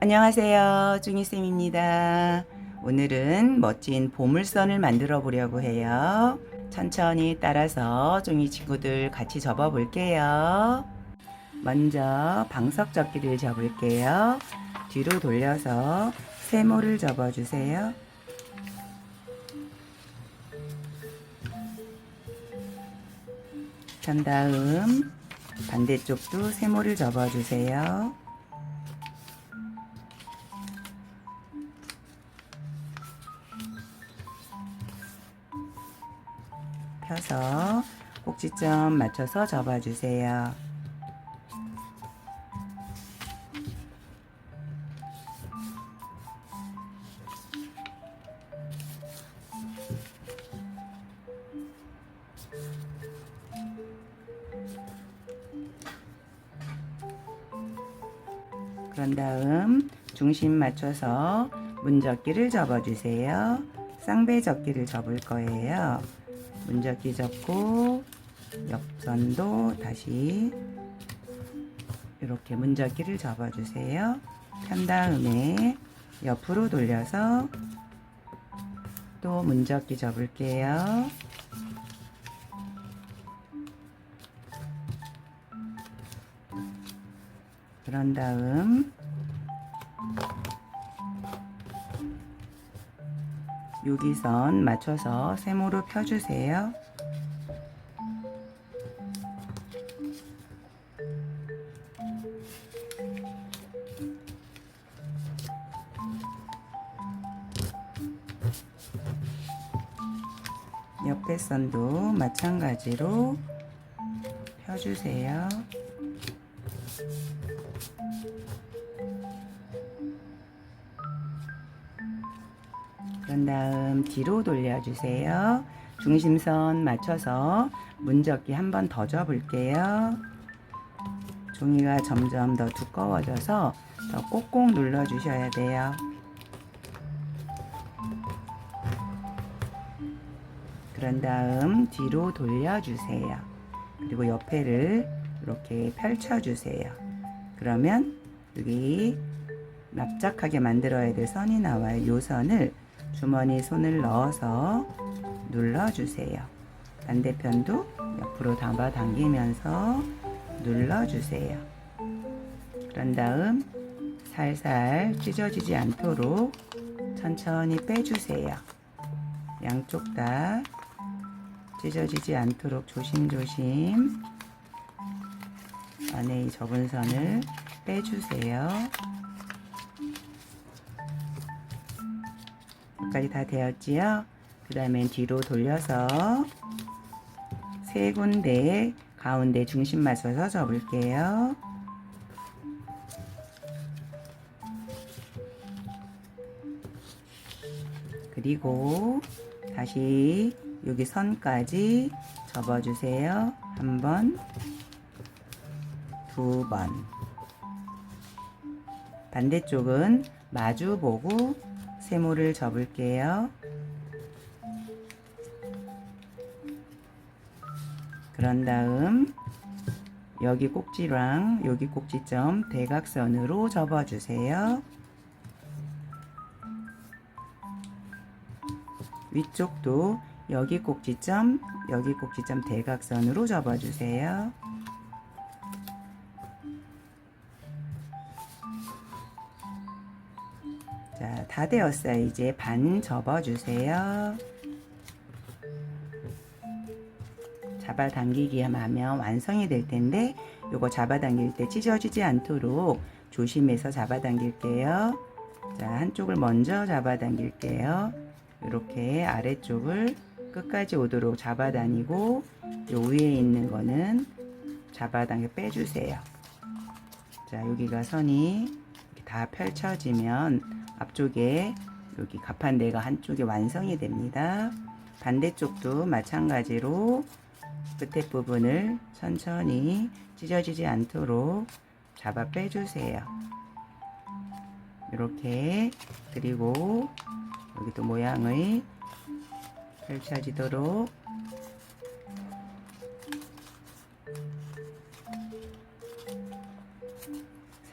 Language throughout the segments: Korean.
안녕하세요. 중이쌤입니다. 오늘은 멋진 보물선을 만들어 보려고 해요. 천천히 따라서 종이 친구들 같이 접어 볼게요. 먼저 방석 접기를 접을게요. 뒤로 돌려서 세모를 접어 주세요. 그 다음 반대쪽도 세모를 접어 주세요. 펴서 꼭지점 맞춰서 접어 주세요. 그런 다음 중심 맞춰서 문접기를 접어 주세요. 쌍배 접기를 접을 거예요. 문접기 접고 옆선도 다시 이렇게 문접기를 접어 주세요. 편 다음에 옆으로 돌려서 또 문접기 접을게요. 그런 다음 여기선 맞춰서 세모로 펴주세요. 옆에 선도 마찬가지로 펴주세요. 그런 다음 뒤로 돌려주세요. 중심선 맞춰서 문접기 한 번더 접을게요. 종이가 점점 더 두꺼워져서 더 꼭꼭 눌러주셔야 돼요. 그런 다음 뒤로 돌려주세요. 그리고 옆에를 이렇게 펼쳐주세요. 그러면 여기 납작하게 만들어야 될 선이 나와요. 이 선을 주머니 손을 넣어서 눌러주세요. 반대편도 옆으로 잡아 당기면서 눌러주세요. 그런 다음 살살 찢어지지 않도록 천천히 빼주세요. 양쪽 다 찢어지지 않도록 조심조심 안에 이 접은 선을 빼주세요. 여기까지 다 되었지요? 그 다음에 뒤로 돌려서 세 군데 가운데 중심 맞춰서 접을게요. 그리고 다시 여기 선까지 접어주세요. 한 번, 두 번. 반대쪽은 마주 보고 세모를 접을게요. 그런 다음 여기 꼭지랑 여기 꼭지점 대각선으로 접어주세요. 위쪽도 여기 꼭지점, 여기 꼭지점 대각선으로 접어주세요. 자, 다 되었어요. 이제 반 접어주세요. 잡아당기기만 하면 완성이 될 텐데, 요거 잡아당길 때 찢어지지 않도록 조심해서 잡아당길게요. 자, 한쪽을 먼저 잡아당길게요. 이렇게 아래쪽을 끝까지 오도록 잡아다니고, 요 위에 있는 거는 잡아당겨 빼주세요. 자, 여기가 선이 다 펼쳐지면 앞쪽에 여기 가판대가 한쪽에 완성이 됩니다. 반대쪽도 마찬가지로 끝에 부분을 천천히 찢어지지 않도록 잡아 빼주세요. 이렇게 그리고 여기도 모양의 펼쳐지도록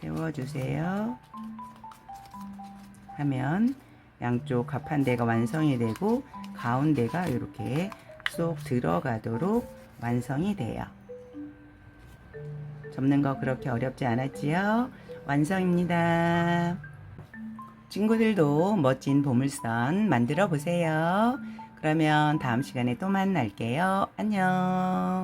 세워주세요. 하면 양쪽 갑판대가 완성이 되고 가운데가 이렇게 쏙 들어가도록 완성이 돼요. 접는 거 그렇게 어렵지 않았지요? 완성입니다. 친구들도 멋진 보물선 만들어 보세요. 그러면 다음 시간에 또 만날게요. 안녕.